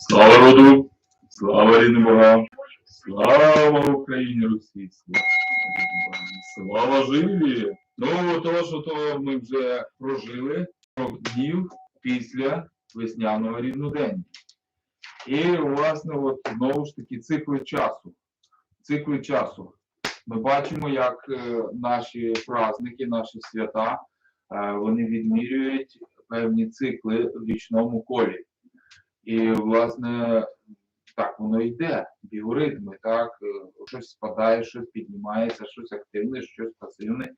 Слава роду! Слава рідним! Слава Україні Русі! Слава, живі! Ну, то, що то ми вже прожили 40 днів після весняного рівнодення. І, власне, от знову ж таки цикли часу. Цикли часу. Ми бачимо, як е, наші праздники, наші свята, е, вони відмірюють певні цикли в річному колі. І, власне, так воно йде, біоритми, так, е, щось спадає, щось піднімається, щось активне, щось пасивне,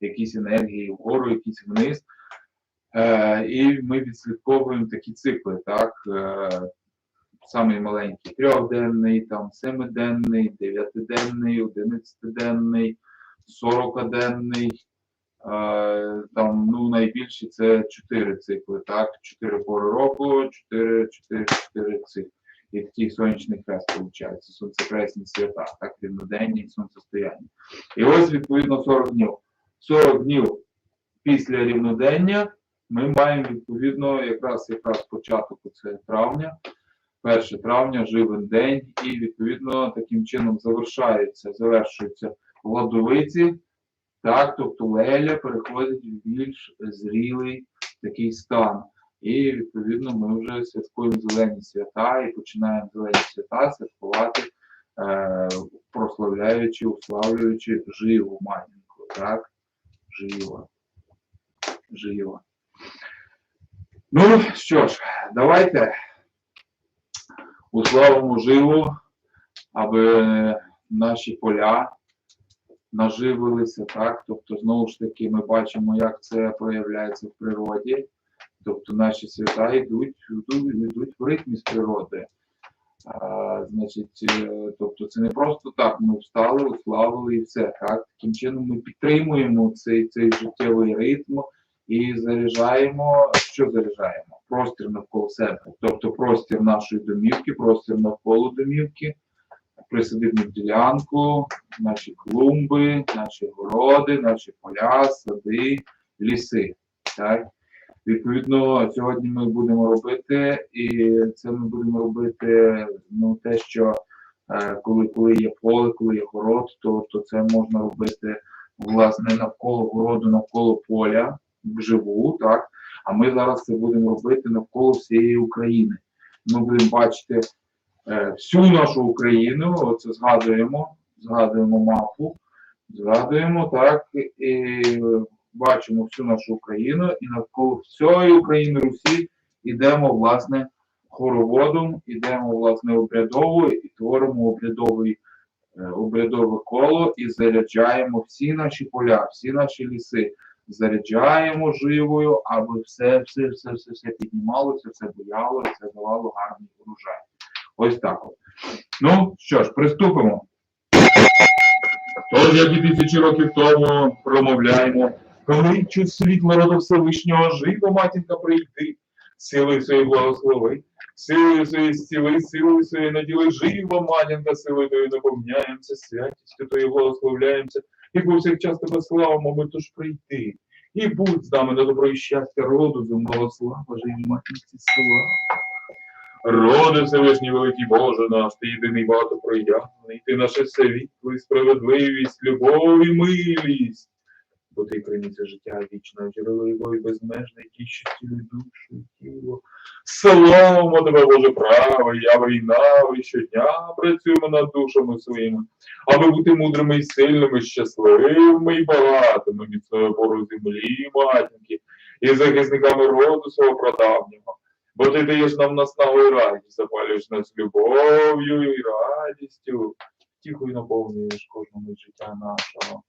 якісь енергії вгору, якісь вниз. Е, і ми відслідковуємо такі цикли, так, е, самий маленький трьохденний, там семиденний, дев'ятиденний, одинадцятиденний, сорокаденний. Е, там ну найбільші це чотири цикли, так, чотири пори року, чотири, чотири, чотири цикли. І такий сонячний хрест виходить, сонцекресні свята, так, рівноденні сонцестояння. І ось відповідно 40 днів. 40 днів після рівнодення ми маємо відповідно якраз якраз початок це травня, 1 травня, живен день, і відповідно таким чином завершається, завершуються ладовиці. Так, тобто Леля переходить в більш зрілий такий стан. І відповідно ми вже святкуємо зелені свята і починаємо зелені свята святкувати, е, прославляючи, уславлюючи живу матінку. Так? Жива. Жива. Ну що ж, давайте уславимо живу, аби наші поля наживилися, так? Тобто, знову ж таки, ми бачимо, як це проявляється в природі. Тобто наші свята йдуть, йдуть, йдуть в ритмі з природи. А, значить, е, тобто це не просто так, ми встали, уславили і все. Так? Таким чином ми підтримуємо цей, цей життєвий ритм і заряджаємо, що заряджаємо? Простір навколо себе. Тобто простір нашої домівки, простір навколо домівки присадибну ділянку, наші клумби, наші городи, наші поля, сади, ліси. Так? Відповідно, сьогодні ми будемо робити, і це ми будемо робити ну, те, що е, коли, коли є поле, коли є город, то, то це можна робити власне навколо городу, навколо поля вживу, так? А ми зараз це будемо робити навколо всієї України. Ми будемо бачити всю нашу Україну, оце згадуємо, згадуємо мапу, згадуємо так, і бачимо всю нашу Україну, і навколо всієї України Русі йдемо, власне, хороводом, йдемо, власне, обрядово і творимо обрядовий, е, обрядове коло і заряджаємо всі наші поля, всі наші ліси. Заряджаємо живою, аби все, все, все, все, все піднімалося, все бояло, все давало гарний урожай. Ось так. Ну що ж, приступимо. Тож, як і тисячі років тому промовляємо, коли чуть світло роду Всевишнього живо, матінка прийди, силою своєї благослови, силою своєї стіли, силою своєї наділи, живо, матінка, силою твоєю наповняємося, святістю твоєю благословляємося, і повсякчас тебе славимо, ми тож прийти. І будь з нами на добро і щастя роду, земного слава, живі матінці слава. Роди Всевишній великий Боже наш, ти єдиний багато проявлений, ти наше світло, справедливість, любов і милість. Бо ти криниця життя вічна, джерело і безмежне, тіщості душу і тіло. Слава тебе, Боже, правий, яви і нави, щодня працюємо над душами своїми, аби бути мудрими і сильними, щасливими і багатими, міцною пору землі, матінки, і захисниками роду свого прадавнього. Бо ти даєш нам наснагу і радість, запалюєш нас любов'ю і радістю, тихо і наповнюєш кожному життя нашого.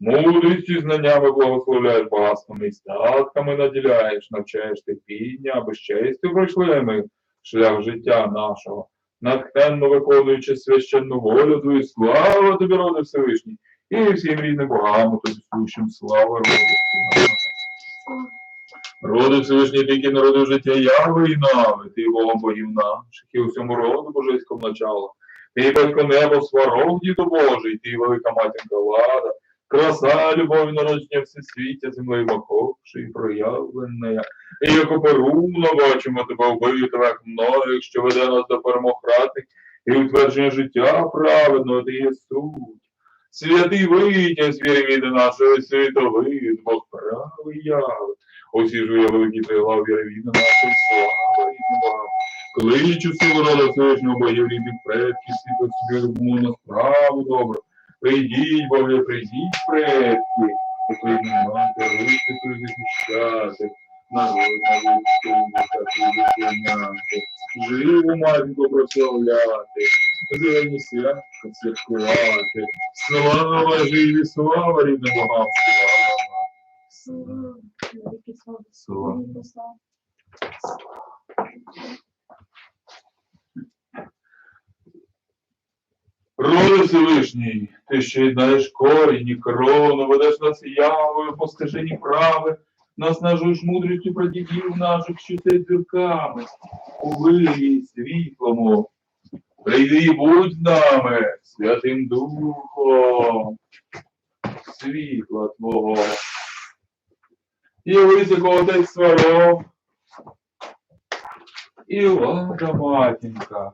Мудрістю знаннями благословляєш багатствами і статками наділяєш, навчаєш терпіння, аби з честю пройшли ми шлях життя нашого, натхненно виконуючи священну волю твою, слава тобі, роди Всевишній, і всім рідним богам, тобі сущим слава роду. Роди Всевишній тільки народив життя яви і нави, ти Богом богів наших, і усьому роду божеському начало. Ти батько небо сварог, діду Божий, ти велика матінка влада, Краса, любові народження всесвіття, землею маховши і проявлена. І як оперумно бачимо тебе вбитого, як многих, що веде нас до перемог і утвердження життя праведного ти є суть. Святий витязь віри від нашого світовид, Бог правий яви. Осіжує великий трила віри від нашої слави рідного. Кличу силу рода Всевишнього богів рідних предків, світло собі любому на справу добру. Прийдіть, Боги, прийдіть, предки, потрібно мати, руки тут захищати, народ на вихняти, живу матінку прославляти, зелені святка святкувати, слава живі, слава рідним богам, слава. Великі. Роди Всевишній, ти що єднаєш корінь і крону, ведеш нас явою по стежині прави, наснажуєш мудрістю прадідів наших, що ти зірками, у вирі світлому. Прийди і будь з нами, Святим Духом, світла Твого. Явися отець сваров, і влада матінка.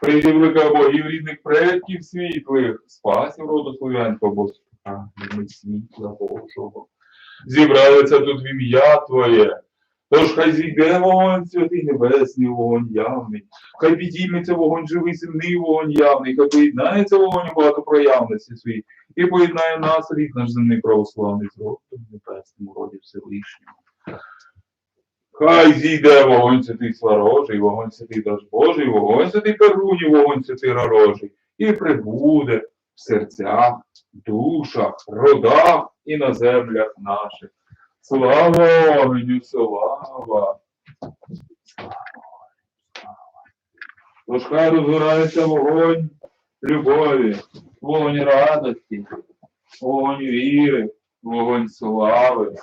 Прийди велика богів рідних предків світлих, спасів роду слов'янського ми світла Божого. Зібралися тут в ім'я Твоє. Тож хай зійде вогонь святий небесний вогонь явний, хай підійметься вогонь живий земний вогонь явний, хай поєднається вогонь у багатопроявності свій, і поєднає нас рід наш земний православний з родом небесному роді Всевишнього. Хай зійде вогонь святий сварожий, вогонь святий даж Божий, вогонь святий Перуні, вогонь святий ророжий, і прибуде в серцях, душах, родах і на землях наших. Слава огню, слава! Тож хай розгорається вогонь любові, вогонь радості, вогонь віри, вогонь слави.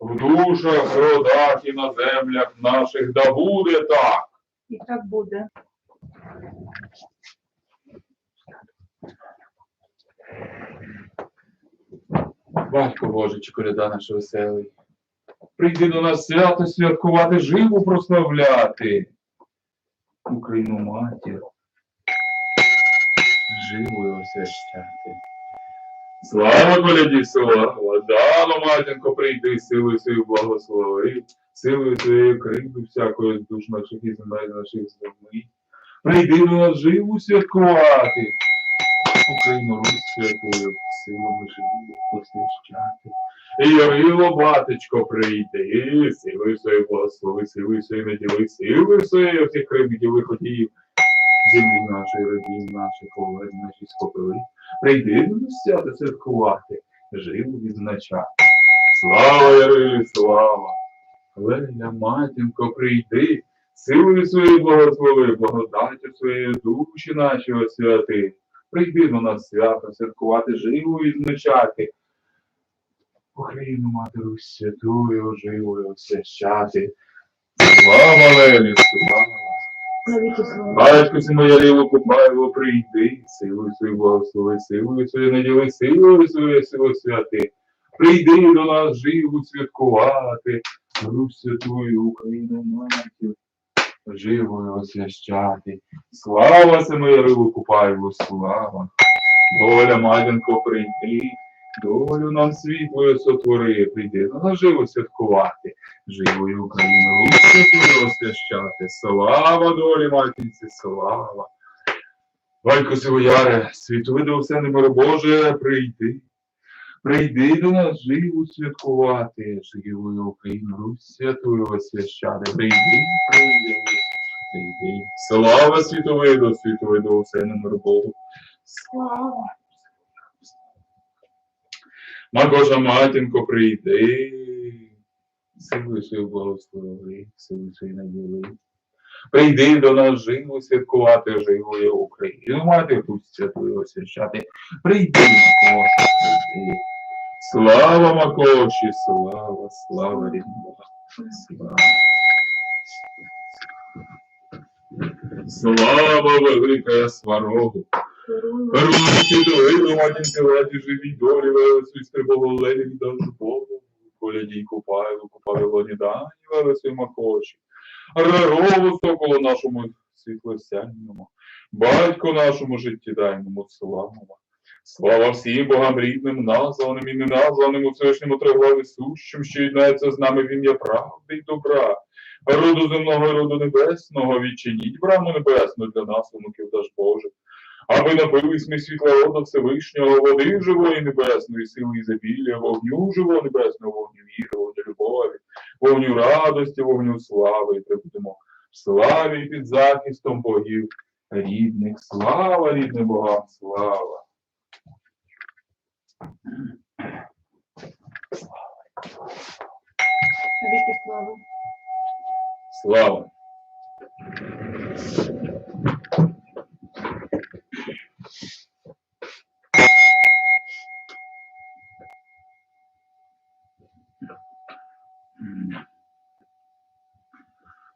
В душах, родах і на землях наших да буде так. І так буде. Батько Божий, чи наш веселий. Прийди до нас свято святкувати, живу прославляти. Україну матір. Живою освящати. Слава коляді, слава! Дано, матінко, прийди, силою свою благослови, силою твоєю кривду всякої душ наших і земель наших землі. Прийди до нас живу святкувати. Україну Русь святую, силами живу посвящати. І Ярило, батечко, прийди, силою своєю благослови, силою своєю наділи, силою своєю всіх кривдів виходів, землі нашої, родів наших, овець наші скопили. Прийди до нас свято святкувати, живу відзначати. Слава Ярилі, слава! Леля, матінко, прийди, силою своєю благослови, благодаттю своєї душі наші освяти. Прийди до нас свято святкувати, живу відзначати. Україну Матеру святую, живою освящати. Слава Лелі, слава! Батько си моя ріло купайло, прийди, силою свою благослови, силою свою наділи, силою свою силу святи. Прийди до нас живу святкувати, Русь святую Україну матір, живою освящати. Слава се моя рилу купайло, слава. Доля, матінко, прийди, долю нам світлою сотвори, прийди до нас живо святкувати живою Україну, Русь святую освящати. Слава долі матінці, слава. Валько Сивояре, світовиду все немиро Боже, прийди. Прийди до нас живу святкувати, живою Україну, Русь святую освящати. Прийди, прийди, прийди. Слава світовиду, світовиду немиро Богу. Слава. Макоша матінко, прийди. Силою свою благослови, силою свою наділи. Прийди до нас живо святкувати живою Україну. Мати тут святою освящати. Прийди, Макоша, прийди. Слава Макоші, слава, слава рідного. Слава. Слава велика сварогу. Руки долину, матінці ладі, живі долі, велесуй стрибоголелі, віддавши Богу. Коляді купаю, купаю лоні дані, велесуй макоші. Рарову соколу нашому світлосянному, батьку нашому життєдайному славному. Слава всім богам рідним, названим і неназваним у Всевишньому Триглаві сущим, що єднається з нами в ім'я правди й добра. Роду земного і роду небесного, відчиніть браму небесну для нас, онуків даж Божих. Аби напились ми світла рода Всевишнього, води живої небесної, сили і забілля, вогню живого небесного, вогню віри, вогню любові, вогню радості, вогню слави, і прибудемо в славі під захистом богів рідних. Слава рідним богам, слава. Слава. Слава.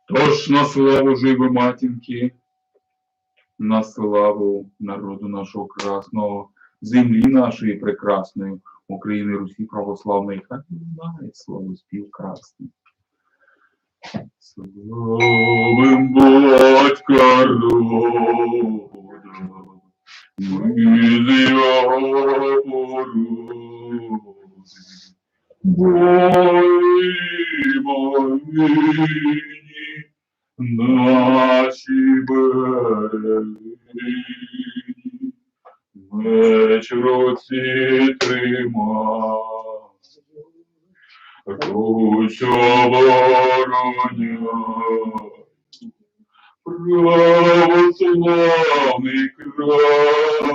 Тож на славу живи матінки, на славу народу нашого красного, землі нашої прекрасної, України, Русі православної, хай знає слово спів красний. Славим батька рода, ми з його породи, бої моїні, наші берегині, меч в руці тримав. Русь обороняй, православний край,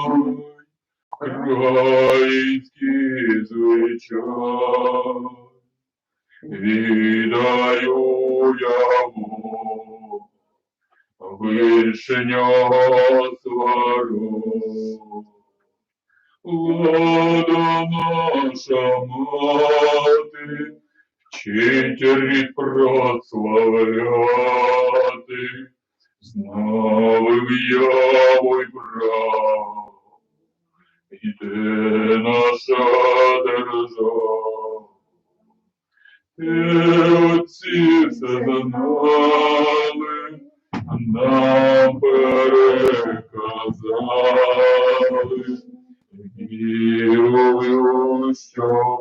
український звичай, віддаю я Богу, вишнього свару. Влада наша мати, вчить рід прославляти, знали в яву й прав, іде наша держава. Ти отці все знали, нам переказали, вірую, що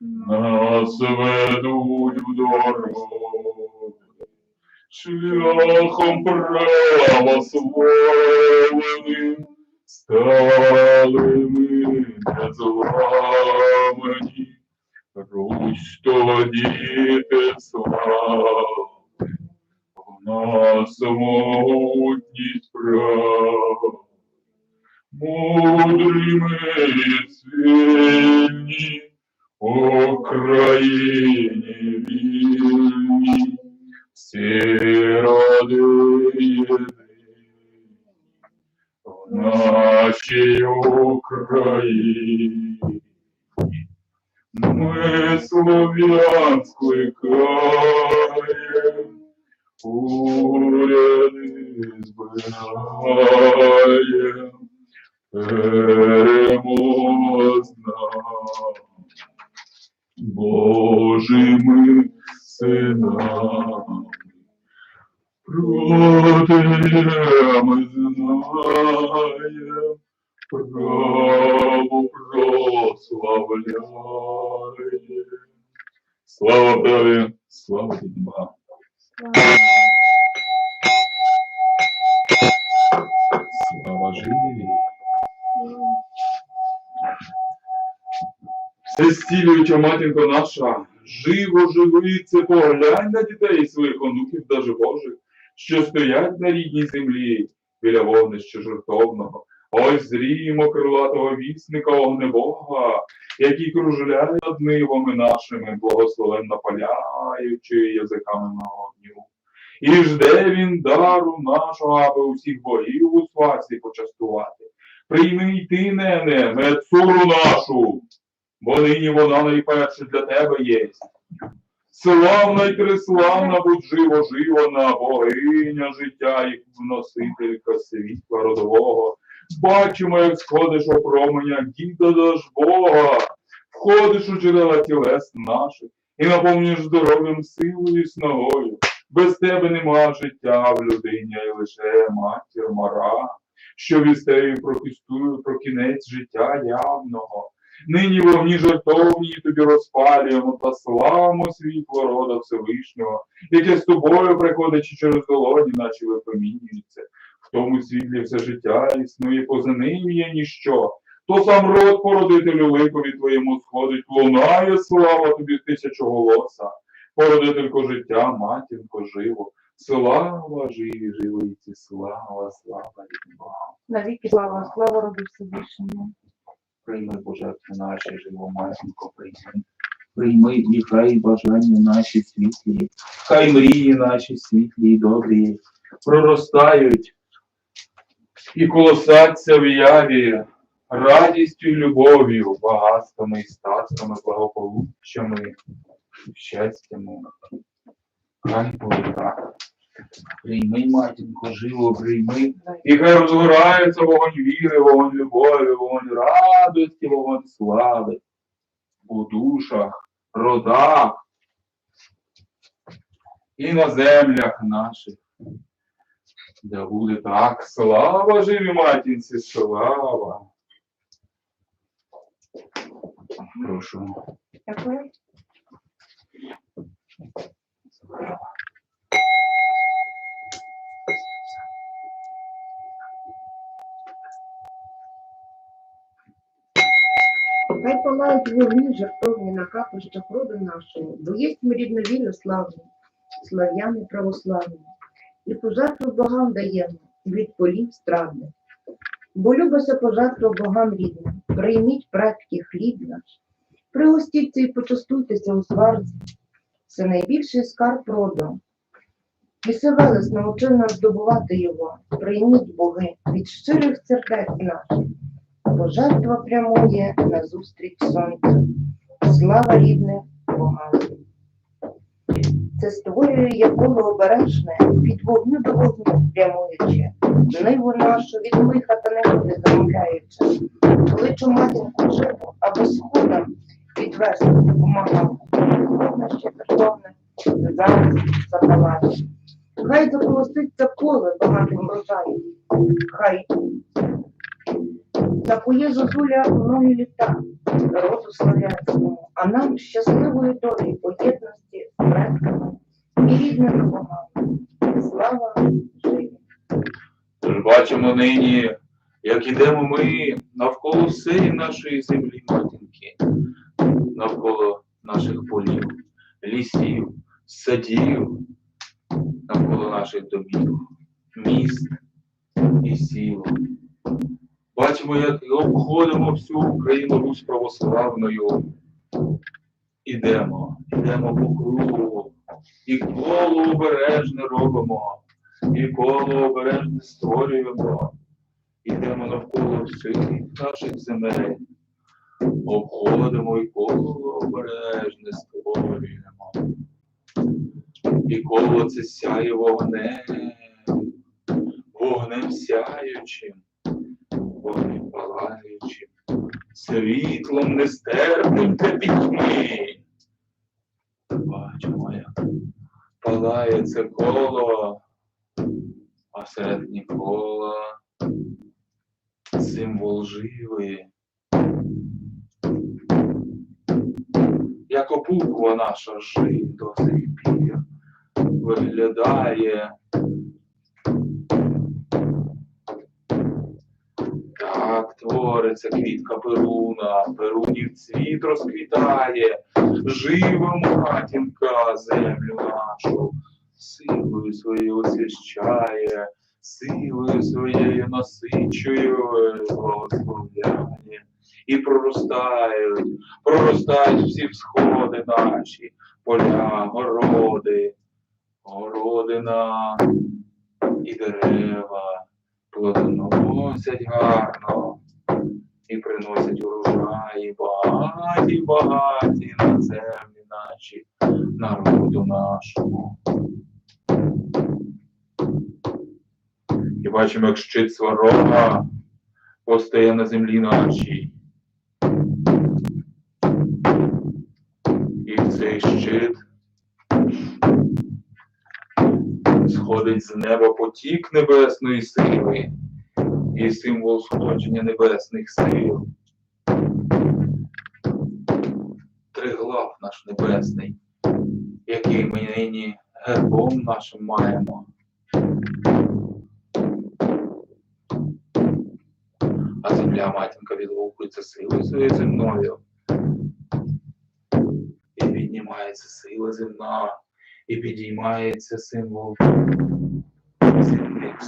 нас ведуть в дорогу, шляхом православним стали ми незламані, Русь тоді те слава, в нас могутність прав. Мудрими і сильні, Україні вільні, всі роди єдині, в нашій Україні. Ми слов'ян скликаєм, уряди збираєм, переможна Божими синами. Протирами знаєм, право прославляє. Слава праві, слава Богу. Живо живиться, поглянь на дітей своїх онуків даже Божих, що стоять на рідній землі біля вогнища жертовного. Ось зріємо крилатого вісника огнебога, який кружляє над нивами нашими, благословенно паляючи язиками на огню. І жде він дару нашого, аби усіх богів у свасі почастувати. Прийми й ти, нене, мецуру нашу, бо нині вона найперше для тебе є. Славна й триславна будь живо живона, богиня життя і вносителька світла родового. Бачимо, як сходиш у променях, діда даш Бога, входиш у джерела тілес наших і наповнюєш здоров'ям силою і снагою. Без тебе нема життя в людині, й лише матір мара, що вістею про кінець життя явного. Нині вогні жертовні тобі розпалюємо та славимо світло рода Всевишнього, яке з тобою, приходячи через долоні, наче випромінюється. В тому світлі все життя існує поза ним є ніщо. То сам род породителю ликові твоєму сходить, лунає слава тобі тисячоголоса. Породителько життя, матінко живо, слава живі, живиці, слава, слава рідним Навіки слава, слава роду Всевишньому. Прийми пожертви наші, живо матінко, прийми. Прийми і хай бажання наші світлі, хай мрії наші світлі і добрі, проростають і колосаться в яві радістю і любов'ю, багатствами і статками, благополуччями, щастями. Хай буде так. Прийми, матінко, живо, прийми, І хай розгорається вогонь віри, вогонь любові, вогонь радості, вогонь слави у душах, родах і на землях наших. Да буде так, слава живі матінці, слава. Прошу. Дякую. Хай палають вогні жертовні на капищах роду нашого, бо єсть ми рідно вільно славні, слав'яни православні, і пожертву богам даємо від полів страдних. Бо любиться пожертву богам рідним, прийміть предки хліб наш, пригостіться і почастуйтеся у сварці, це найбільший скарб роду. І Севелес навчив нас здобувати його, прийміть боги від щирих сердець наших. Пожертва прямує назустріч сонцю. Слава рідних богам. Це створює як коло обережне, від вогню до вогню прямуючи, ниву нашу від лиха та негоди замовляючи. Кличу матінку живу, аби сходам відвести допомагав. Холодне ще верховне, зараз запалає. Хай заколоситься поле багатим врожаєм, хай Такує зозуля многі літа роду славянському, а нам щасливої долі поєдності з предками і рідними богами. Слава живі! Бачимо нині, як ідемо ми навколо всієї нашої землі, матінки, навколо наших полів, лісів, садів, навколо наших домів, міст і сіл. Бачимо, як обходимо всю Україну Русь православною. Ідемо, ідемо по кругу, і коло обережне робимо і коло обережне створюємо, ідемо навколо всіх наших земель, обходимо і коло обережне створюємо. І коло це сяє вогнем, вогнем сяючим, вогнем палаючим, світлом нестерпним та пітьмі. Бачимо, як палає це коло а середні кола символ живи. Як опуква наша жив до сих пір виглядає. Так твориться квітка перуна, перунів цвіт розквітає, живо матінка землю нашу силою своєю освящає, силою своєю насичує, благословляє. І проростають, проростають всі всходи наші, поля, городи, городина і дерева плодоносять гарно і приносять урожаї багаті, багаті на землі наші, народу нашому. І бачимо, як щит сварога постає на землі нашій. І цей щит сходить з неба потік небесної сили і символ сходження небесних сил. Триглав наш небесний, який ми нині гербом нашим маємо. А земля матінка відгукується силою своєю земною. І піднімається сила земна, і підіймається символ земних.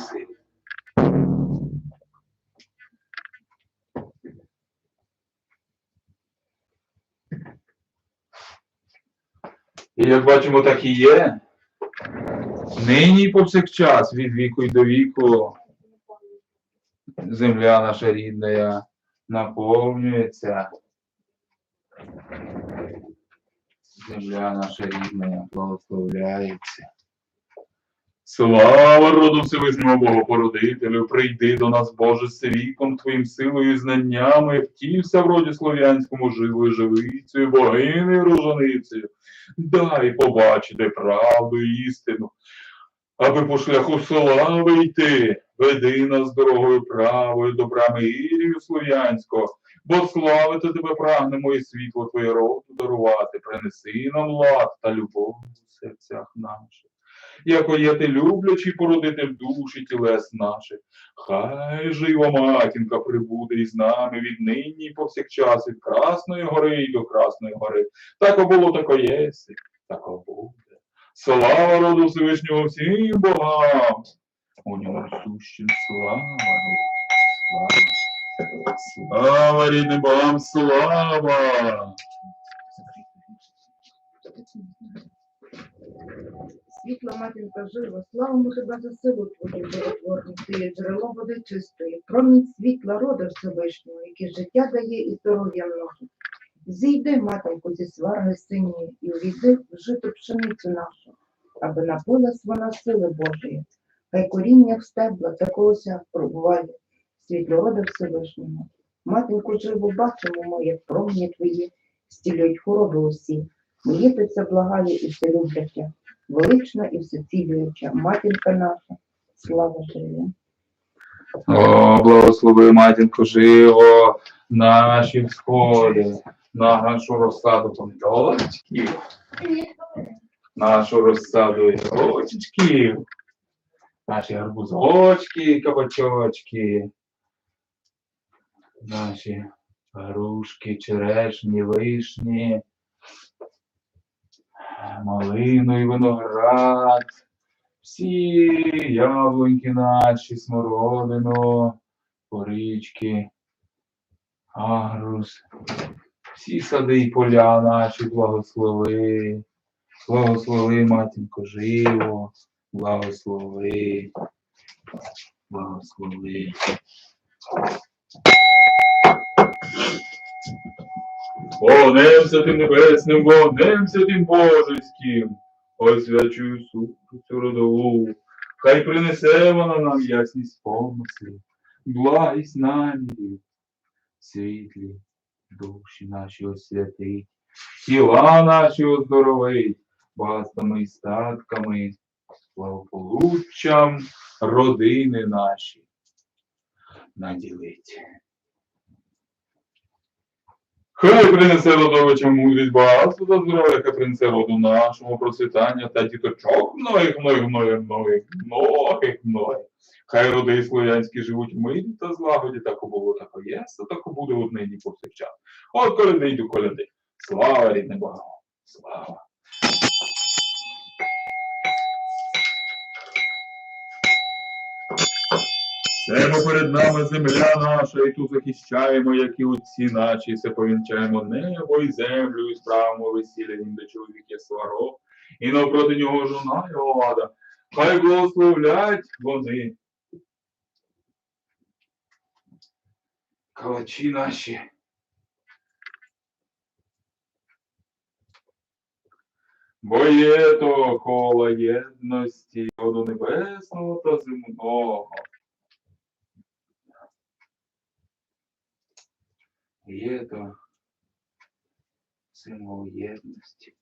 І як бачимо, так і є. Нині повсякчас від віку й до віку земля наша рідна наповнюється. Земля наша рідна благословляється. Слава роду Всевишнього Богопородителю, прийди до нас, Боже, з віком Твоїм силою і знаннями, втівся в роді слов'янському живою живицею, богинею рожаницею. Дай побачити правду і істину, аби по шляху слави йти, веди нас дорогою правою, добрами Ірію слов'янського, бо славити тебе прагнемо і світло Твоє роду дарувати, принеси нам лад та любов у серцях наших яко є ти люблячий породитель душі тілес наших. Хай жива матінка прибуде із нами віднині і повсякчас від Красної гори і до Красної гори. Так було, тако єси, тако буде. Слава роду Всевишнього всім богам. У ньому сущим слава. Слава. Слава рідним богам, слава! Світла матінка жива, славимо тебе за силу твою животворну, ти є джерело води чистої, промінь світла рода Всевишнього, яке життя дає і здоров'я множить. Зійди, матінку, зі сварги синьої, і увійди в житу пшеницю нашу, аби напилась вона сили Божої. Хай коріння в стебла такогося пробуває, світло рода Всевишнього. Матінку живу бачимо ми, як промені твої, стілюють хвороби усі. Моїтися благає і все любляче велична і всецілююча матінка наша, слава живі. О, благослови, матінко, живо, наші всходи, нашу розсаду помідорчиків, нашу розсаду огірочків, наші гарбузочки, кабачочки, наші грушки, черешні, вишні, малину і виноград, всі яблуньки наші, смородину, порички, агрус, всі сади і поля наші благослови, благослови, матінко, живо, благослови, благослови. Вогнем святим небесним, вогнем святим божеським, освячую цю родову, хай принесе вона нам ясність помислів, благість намірів, світлі, душі наші освятить, тіла наші оздоровить, багатствами і статками, благополуччям родини наші наділить. Хай принесе родовичам мудрість багатство та здоров'я, хай принесе роду нашому процвітання та діточок многих, многих, многих, многих, многих, многих. Хай роди слов'янські живуть в мирі та злагоді, так було, так є, та так буде однині повсякчас. От коляди йду коляди. Слава рідним Богу! Слава! Йдемо перед нами земля наша, і ту захищаємо, як і отці наші, все повінчаємо небо і землю, і справимо весілля їм до чоловіки сварог, і навпроти нього жона його лада. Хай благословлять вони. Калачі наші. Бо є то кола єдності роду небесного та земного. Є то символ єдності.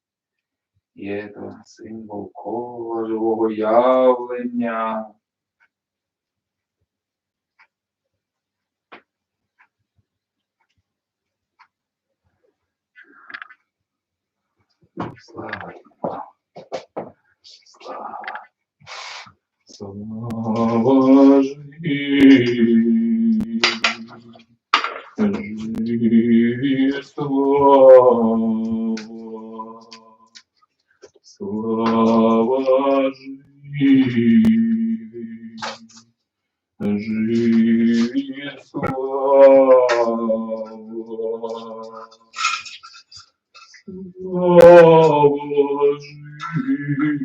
Є то символ кола живого явлення. Слава. Слава. Слава живі слава, слава живі, живі слава. Слава. Живи,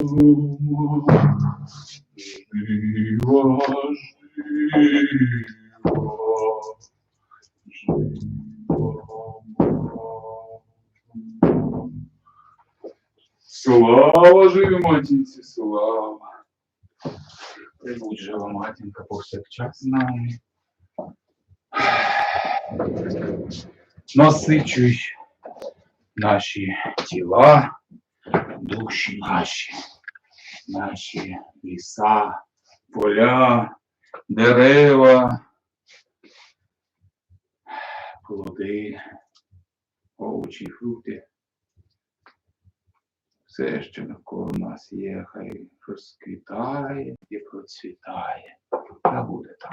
мама. Жива, жива. Слава живі матінці, слава. Прибудь жива матінка повсякчас з нами. Насичуй наші тіла, душі наші, Наші ліса, поля, дерева, плоди, овочі, фрукти. Все, що навколо нас є, хай розквітає і процвітає. Та буде так.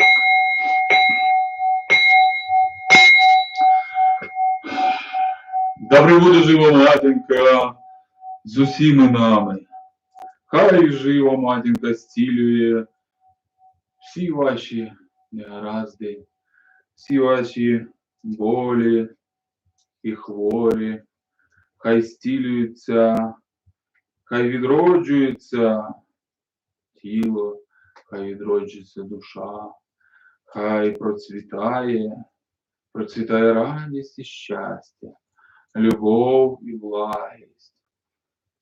Добре буде жива матінка з усіми нами. Хай жива матінка зцілює всі ваші негаразди, всі ваші болі і хворі. Хай зцілюється, хай відроджується тіло, хай відроджується душа, хай процвітає, процвітає радість і щастя любов і благість,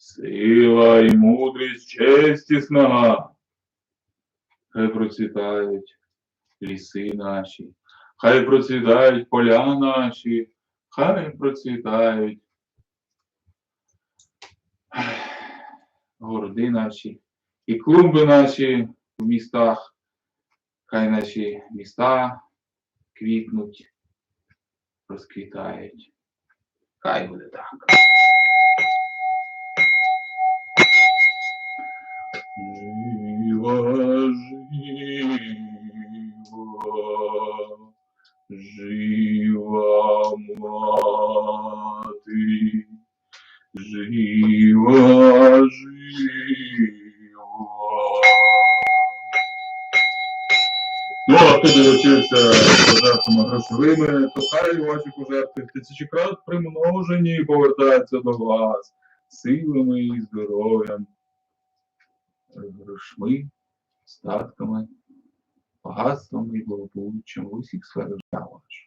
Сила і мудрість, честь і снага. Хай процвітають ліси наші, хай процвітають поля наші, хай процвітають городи наші і клумби наші в містах, хай наші міста квітнуть, розквітають. Хай буде так. Жива, жива, жива мати, жива, жива. Ну, а хто долучився пожертвами грошовими, то хай ваші пожертви тисячократ примножені і повертаються до вас силами і здоров'ям, грошми, статками, багатствами і благополуччям в усіх сферах життя.